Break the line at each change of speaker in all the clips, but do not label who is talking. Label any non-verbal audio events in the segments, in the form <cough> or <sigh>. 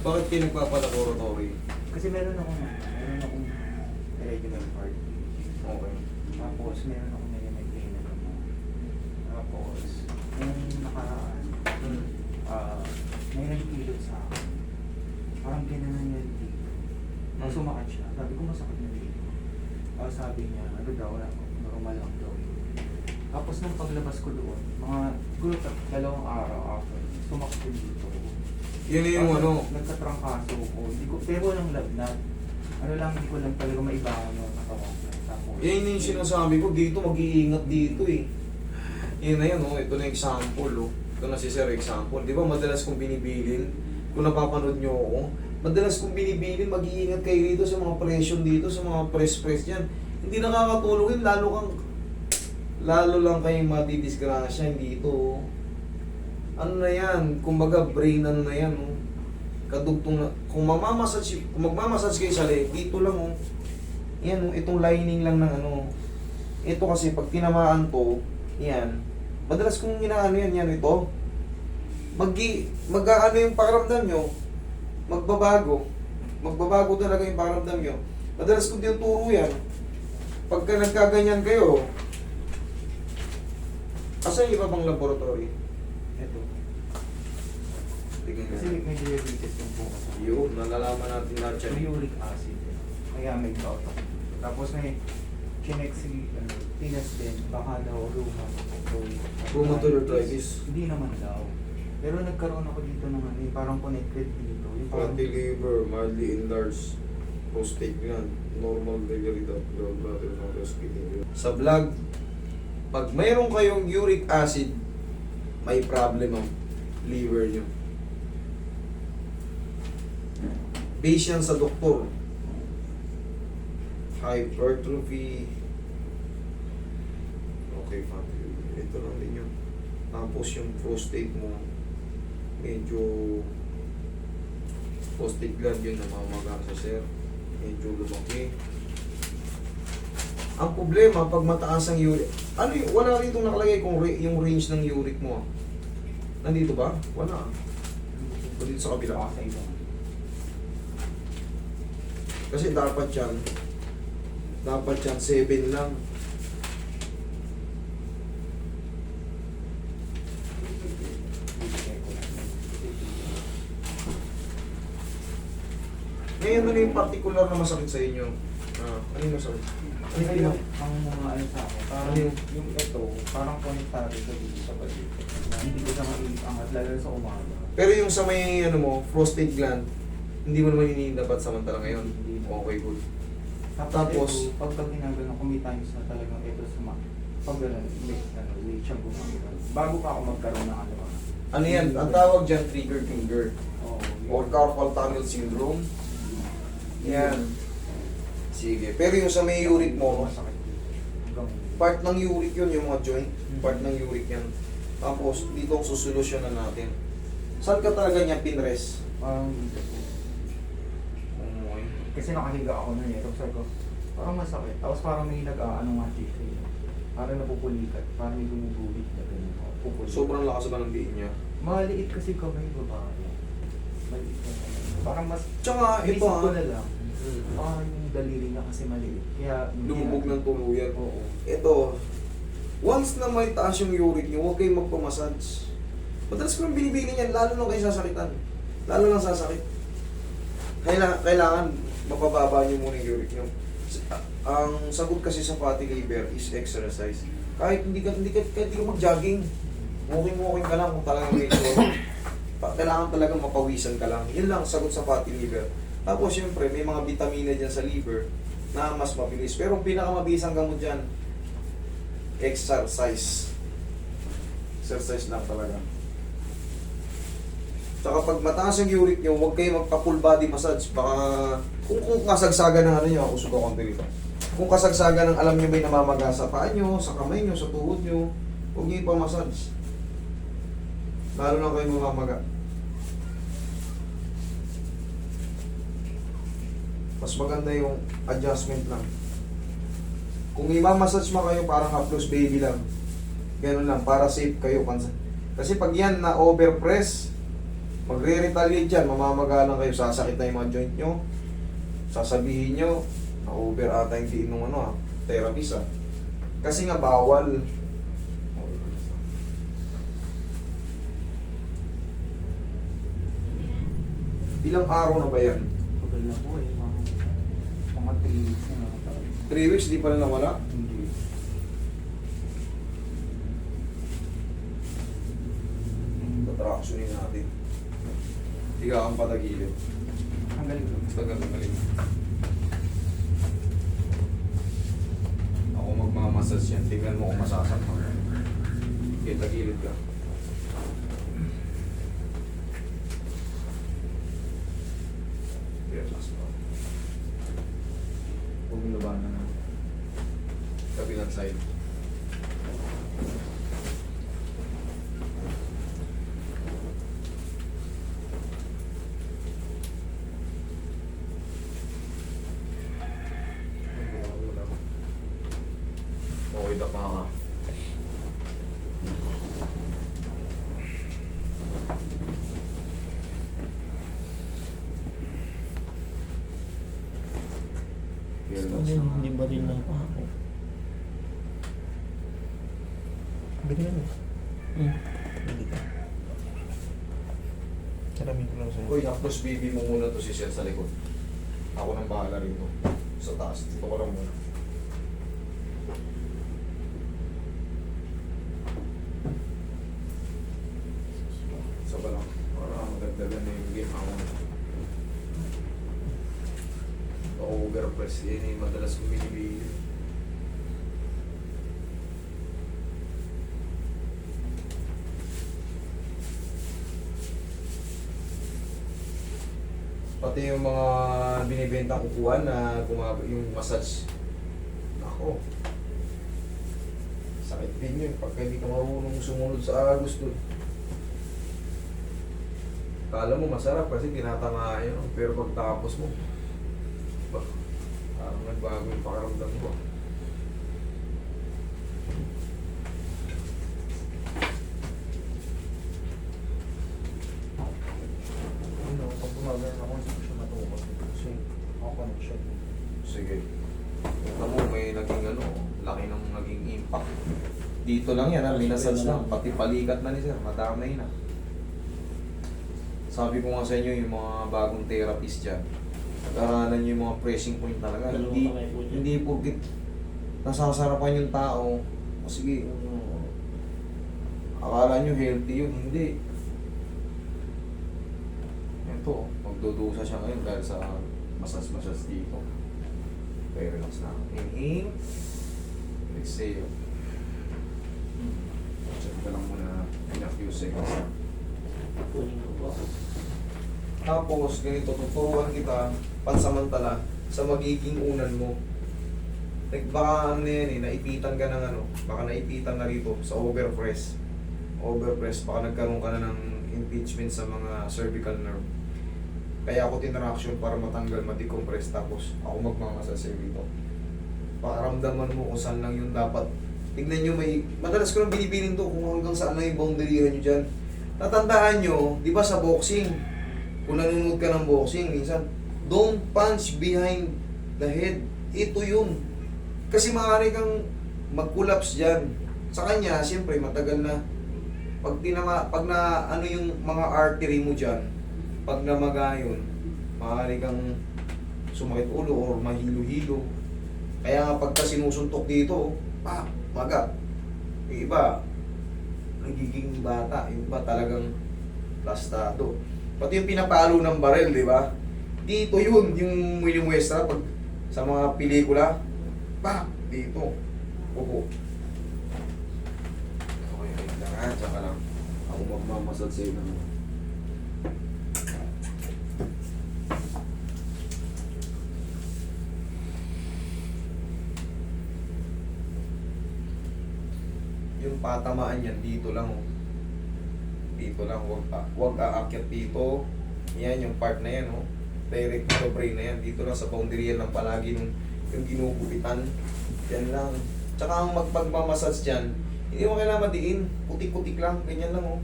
Bakit kayo nagpapalaboratory?
Kasi meron akong, meron akong regular part.
Okay.
Tapos meron akong nire-maintain na gamot. Tapos, yung nakaraan,
Hmm.
ah, may nagpilot sa akin. Parang ginanan niya yung dito.
Hmm.
Tapos sumakit siya. Sabi ko masakit na dito. Tapos sabi niya, ano daw, wala ko, normal lang daw. Tapos nung paglabas ko doon, mga siguro dalawang araw after, sumakit yung dito.
Yun yung ano,
Nagkatrangkaso ko. Hindi ko, pero walang lagnat. Ano lang, hindi ko lang talaga maibangon yung katawan. Tapos,
yan yung sinasabi ko, dito mag-iingat dito eh. Yun na yun, oh. ito na yung example. Oh. Ito na si Sir example. Di ba madalas kong binibilin, kung napapanood nyo ako, madalas kong binibilin, mag-iingat kayo dito sa mga presyon dito, sa mga press-press dyan. Hindi nakakatulong yun, lalo kang, lalo lang kayong madidisgrasya dito. oh. Ano na yan, kumbaga brain ano na yan, oh. Kadugtong na, kung mamamassage, kung magmamassage kayo sa leg, dito lang oh. Yan, oh, itong lining lang ng ano. Ito kasi pag tinamaan to, yan. Madalas kong inaano yan, yan ito. Mag mag ano yung pakiramdam nyo, magbabago. Magbabago talaga yung pakiramdam nyo. Madalas kong tinuturo yan. Pagka nagkaganyan kayo, Asan yung iba pang laboratory?
Ito.
Tingnan
Kasi
natin.
may diabetes yung po ako.
Yun, nalalaman natin lahat yan.
Uric acid. eh. Kaya may gout ako. Tapos may chinek si ano, tinas din. Baka daw rheumatoid.
Rheumatoid arthritis.
Hindi naman daw. Pero nagkaroon ako dito ng ano, eh, parang connected dito. Yung parang,
Fatty liver, mildly enlarged prostate gland, normal delivery of gallbladder, normal kidney. Sa vlog, pag mayroon kayong uric acid, may problem ang liver nyo. Base yan sa doktor. Hypertrophy. Okay, liver. Ito lang din yun. Tapos yung prostate mo, medyo prostate gland yun namamaga sa sir. Medyo lumaki. Ang problema, pag mataas ang uric, ano yung, wala rito nakalagay kung ra- yung range ng uric mo. Nandito ba? Wala. O dito sa kabila. Kasi dapat yan, dapat yan 7 lang.
Bibigay ko lang.
Ngayon, ano yung particular na masakit sa inyo? Ah, ano yung masakit?
Kasi
yung
ang mga ano sa akin, parang
yun?
yung ito, parang konektado sa dito sa balik. Na hindi ko siya maiangat lalo sa umaga.
Pero yung sa may ano mo, prostate gland, hindi mo naman dapat samantala ngayon.
Hindi na.
Okay, good.
Tapos, ito, pagka ginagano ko, may times na talagang ito suma. Pag gano'n, may ano, wait siyang gumagano. Bago pa ako magkaroon ng ano.
Ano yan? Ang tawag dyan, trigger finger.
Oh,
Or carpal tunnel syndrome. Yan. Sige. Pero yung sa may uric mo,
Masakit
part ng uric yun, yung mga joint.
Hmm.
Part ng uric yan. Tapos, dito ang susolusyonan natin. Saan ka talaga niya pinrest?
Parang dito po.
Okay.
Kasi nakahiga ako nun eh. Tapos sabi ko, parang masakit. Tapos parang may nag-ano nga dito eh. Parang napupulikat. Parang may gumuguhit na ganyan. Pupulikat.
Sobrang lakas ba ng diin niya?
Maliit kasi kamay babae. Maliit na kamay. Parang mas...
Tsaka, ito
Basic ko na lang.
Hmm.
Parang yung daliri niya kasi maliit. Kaya...
Lumubog ng tuluyan.
Oo.
Ito, once na may taas yung uric nyo, huwag kayong magpamassage. Madalas ko nang binibili niyan, lalo nang kayo sasakitan. Lalo nang sasakit. Kailangan, kailangan mapababa nyo muna yung uric a- Ang sagot kasi sa fatty liver is exercise. Kahit hindi ka, hindi ka, kahit hindi ka mag-jogging, walking-walking ka lang kung talagang may <coughs> Pa- Kailangan talaga mapawisan ka lang. Yun lang ang sagot sa fatty liver. Tapos syempre, may mga vitamina dyan sa liver na mas mabilis. Pero ang pinakamabilis ang gamot dyan, exercise. Exercise lang talaga. Tsaka pag mataas ang uric nyo, huwag kayo magpa-full body massage. Baka, kung, kung kasagsagan ng ano nyo, ako sugo konti rito. Kung kasagsagan ng alam nyo may namamaga sa paa nyo, sa kamay nyo, sa tuhod nyo, huwag nyo ipa-massage. Lalo na kayo mamamaga. Mas maganda yung adjustment lang. Kung i-massage mo kayo, parang haplos baby lang. Ganun lang, para safe kayo. Kasi pag yan na overpress, Magre-retaliate dyan, mamamagalang kayo, sasakit na yung mga joint nyo. Sasabihin nyo, na-over ata yung diin ng ano ah, therapist ah. Kasi nga bawal. Ilang araw na ba yan?
Tagal na po eh. Mga, mga 3 weeks na nakatagal.
3 weeks, di pa na nawala?
Hindi.
Tatractionin natin. Higa kang patagilid.
Ang galing ko.
Tagal na galing. Ako magmamasas yan. Tingnan mo kung masasama. Okay, tagilid ka. Relax pa. Huwag mo labanan na. Kabilang side. Okay na pa ka.
Hindi, hindi ba rin ako ako? Ganyan mo. Hmm. Hindi ka. Salamin ko lang sa'yo.
Uy, tapos bibi mo muna to si Sir sa likod. Ako nang bahala rito. Sa taas. Dito ko lang muna. Sa balang. Para magdagdagan na yung game ako. Overpress. Yan yung madalas kong binibili. Pati yung mga binibenta kukuhan na gumag yung massage. Nako. Sakit din yun pagka hindi ka marunong sumunod sa agos doon. Kala mo masarap kasi tinatamaan yun. Pero pagtapos mo, nagbago yung pakaramdam ko.
Ano, pag gumagano ako, hindi ko siya matukos. Kasi ako siya.
Sige. Ito mo, may naging ano, laki ng naging impact. Dito lang yan, ha? minasage lang. Pati palikat na ni sir, madamay na. Sabi ko nga sa inyo, yung mga bagong therapist dyan, nag-aralan yung mga pressing point talaga.
Dalawang
Hindi,
kamay po dyan.
hindi porkit nasasarapan yung tao, o sige, ano, akala nyo healthy yun, hindi. Ito, magdudusa siya ngayon dahil sa masas-masas dito. Okay, relax na. Inhale. Exhale. Check ka lang muna in a few seconds.
Kunin ko po.
Tapos, ganito, tuturuan kita pansamantala sa magiging unan mo. Like, baka ano na yan eh, naipitan ka ng ano, baka naipitan na rito sa overpress. Overpress, baka nagkaroon ka na ng impeachment sa mga cervical nerve. Kaya ako tinraction para matanggal, ma-decompress, tapos ako magmamasal sa rito. Pakaramdaman mo kung saan lang yung dapat. Tignan nyo, may, madalas ko nang binibilin to kung hanggang saan lang yung boundary nyo dyan. Natandaan nyo, di ba sa boxing, kung nanonood ka ng boxing, minsan, don't punch behind the head. Ito yun. Kasi maaari kang mag-collapse dyan. Sa kanya, siyempre, matagal na. Pag, tinama, pag na ano yung mga artery mo dyan, pag namaga yun, maaari kang sumakit ulo or mahilo-hilo. Kaya nga pagka sinusuntok dito, pa, maga. Iba, nagiging bata. Yung iba talagang plastado. Pati yung pinapalo ng barel, di ba? Dito yun, yung minimuestra pag sa mga pelikula, pa, dito. Opo. Okay, wait lang ha, tsaka lang. Ako magmamasad sa'yo ng yung patamaan yan dito lang oh. Dito lang, wag. Wag aakyat dito. Yan yung part na yan oh. Direct to brain na yan. Dito lang sa boundary yan lang palagi nung yung ginugupitan. Yan lang. Tsaka ang magpagmamassage dyan, hindi mo kailangan madiin. Putik-putik lang. Ganyan lang oh.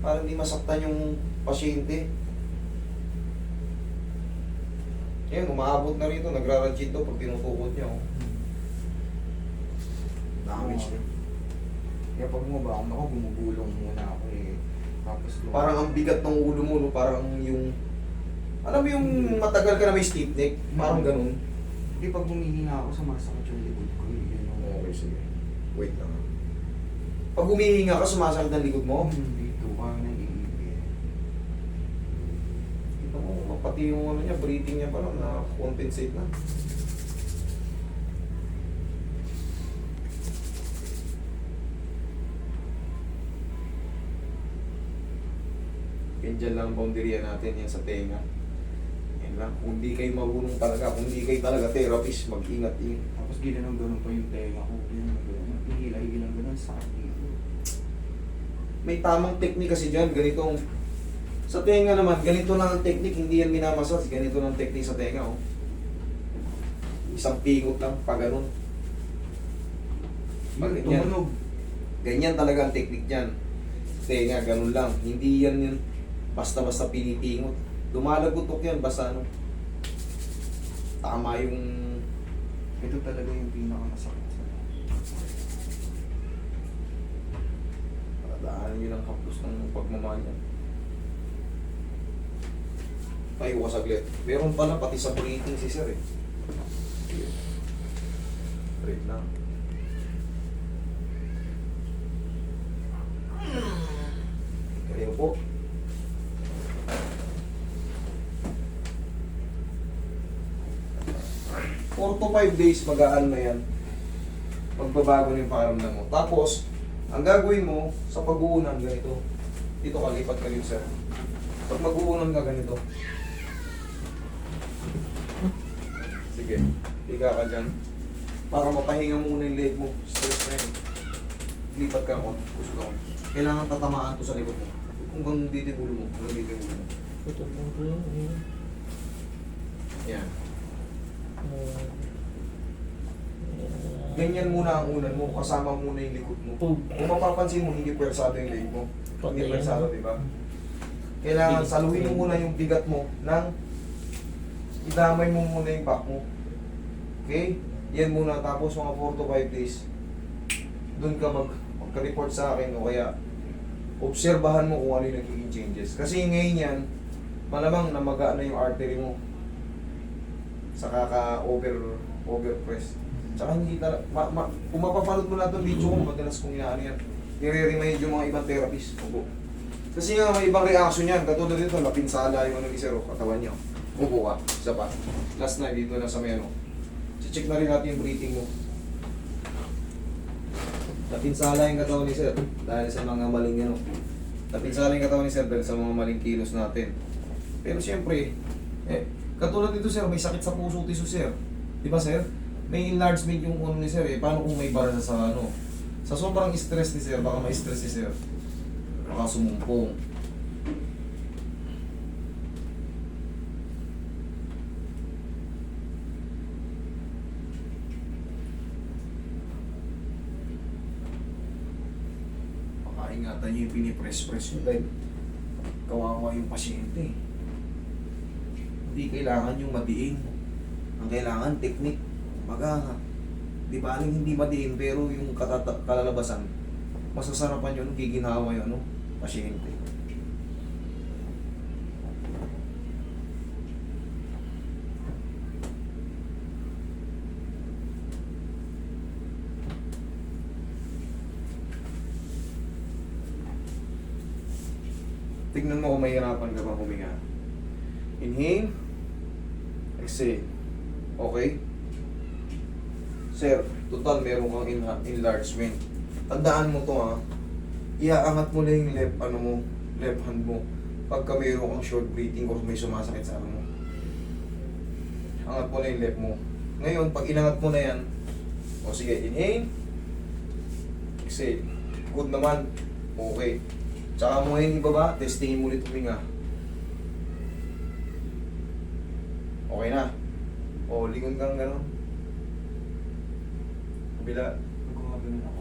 Para hindi masaktan yung pasyente. Yan, umaabot na rito, nagrarajit to pag tinutukot niya. Oh. Damage na.
Kaya pag bumaba ako, gumugulong muna ako eh. Tapos.
Parang ang bigat ng ulo mo, no? parang yung... Alam mo yung matagal ka na may stiff neck? Parang ganun.
Hindi pag humihinga ako, sumasakit yung likod ko. Yun yung...
Okay, sige. Wait lang. Pag humihinga ka, sumasakit ang likod mo.
Hmm, dito, parang naiipit.
Kita mo, pati yung ano niya, breathing niya parang na-compensate na. Yan dyan lang ang boundary natin, yan sa tenga. Lang. Kung di kayo marunong talaga, kung di kayo talaga therapist, mag-ingat-ingat.
Tapos ginanong-ganon pa yung tenga ko. Ginanong-ganon. Hihila-hila ng ganon sa akin.
May tamang technique kasi dyan, ganitong sa tenga naman, ganito lang ang technique, hindi yan minamasas, ganito lang ang technique sa tenga, oh. Isang pingot lang, pa ganun.
Bakit
Ganyan.
tumunog?
Ganyan talaga ang technique niyan. Tenga, ganun lang. Hindi yan yun basta-basta pinipingot. Lumalagutok yan, basta ano. Tama yung...
Ito talaga yung pinakamasakit sa
Daanan yun ang kapos ng pagmamahal yan. Tayo ka saglit. Meron pala pati sa breathing si sir eh. Wait lang. 5 days, magaan na yan. Magbabago na yung pakaramdam mo. Tapos, ang gagawin mo sa pag-uunan ganito. Dito ka, lipat ka rin, sir. Pag mag-uunan ka ganito. Sige, higa ka dyan. Para mapahinga muna yung leg mo. Stress na yun. Lipat ka ako. Gusto ko. Kailangan tatamaan to sa likod mo. Hanggang didigulo mo. Hanggang didigulo mo.
Ito, ito, ito.
Yan.
Uh,
Ganyan muna ang unan mo. Kasama muna yung likod mo.
Pug.
Kung mapapansin mo, hindi pwersado yung leg mo. Hindi
Pati
pwersado,
yan.
di ba? Kailangan saluhin mo muna yung bigat mo nang idamay mo muna yung back mo. Okay? Yan muna. Tapos mga 4 to 5 days, doon ka mag, magka-report sa akin o kaya obserbahan mo kung ano yung nagiging changes. Kasi ngayon yan, malamang namaga na yung artery mo sa kaka-over overpress. Tsaka hindi talaga, ma, ma, kung mapapanood mo na itong video ko, madalas kong inaano yan, nire-remind yung mga ibang therapist. Opo. Kasi nga may ibang reaction yan, katulad dito, napinsala yung ano ni Sir, oh, katawan niyo. Upo ka, isa pa. Last na, dito na sa may ano. Check na rin natin yung breathing mo. Napinsala yung katawan ni Sir, dahil sa mga maling ano. Napinsala yung katawan ni Sir dahil sa mga maling kilos natin. Pero siyempre, eh, katulad dito Sir, may sakit sa puso tiso Sir. Di ba Sir? May enlargement yung ano ni Sir eh. Paano kung may bara sa ano? Sa sobrang stress ni Sir, baka may stress si Sir. Baka sumumpong. Ingatan niyo yung pinipress-press niyo dahil kawawa yung pasyente. Hindi kailangan yung madiin. Ang kailangan, technique. Maga, di ba aling hindi madiin pero yung katata- kalalabasan, masasarapan yun, giginawa yun, ano, pasyente. Tignan mo kung mahirapan ka bang huminga. Inhale. Exhale. Okay? Sir, total meron kang enha- enlargement. Tandaan mo to ha. Iaangat mo lang yung left, ano mo, left hand mo. Pagka meron kang short breathing or may sumasakit sa ano mo. Angat mo na yung left mo. Ngayon, pag inangat mo na yan, o sige, inhale. Exhale. Good naman. Okay. Tsaka mo ngayon ibaba, testingin mo ulit huminga. Okay na. O, lingon kang gano'n. Kabila,
Nagkakaganon ako.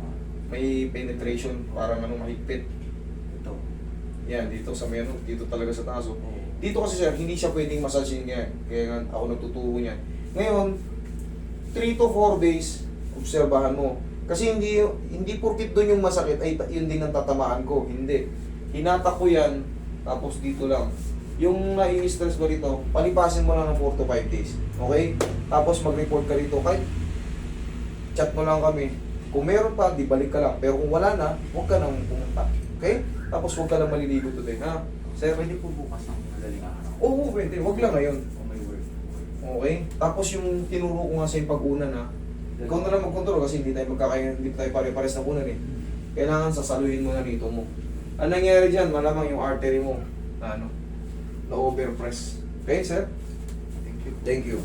Ah,
may penetration, parang anong mahigpit. Yan, dito sa meron, dito talaga sa taas. oh.
Oo.
Dito kasi sir, hindi siya pwedeng massage yan. Kaya nga ako nagtuturo niyan. Ngayon, 3 to 4 days, obserbahan mo. Kasi hindi hindi porkit doon yung masakit ay yun din ang tatamaan ko. Hindi. Hinatak ko yan, tapos dito lang. Yung nai-stress mo rito, palipasin mo lang ng 4 to 5 days. Okay? Tapos mag-report ka rito. Kahit chat mo lang kami. Kung meron pa, di balik ka lang. Pero kung wala na, huwag ka nang pumunta. Okay? Tapos huwag ka lang maliligo today, ha? Sir,
Pwede po bukas ng madaling araw.
Oo, pwede. Huwag lang ngayon.
Kung may work.
Okay? Tapos yung tinuro ko nga sa yung pag-una na, ikaw na lang mag-control kasi hindi tayo magkakaya, hindi tayo pare-pares na kunan eh. Kailangan sasaluhin mo na dito mo. Ang nangyari dyan, malamang yung artery mo, na ano, na overpress. Okay, sir?
Thank you.
Thank you.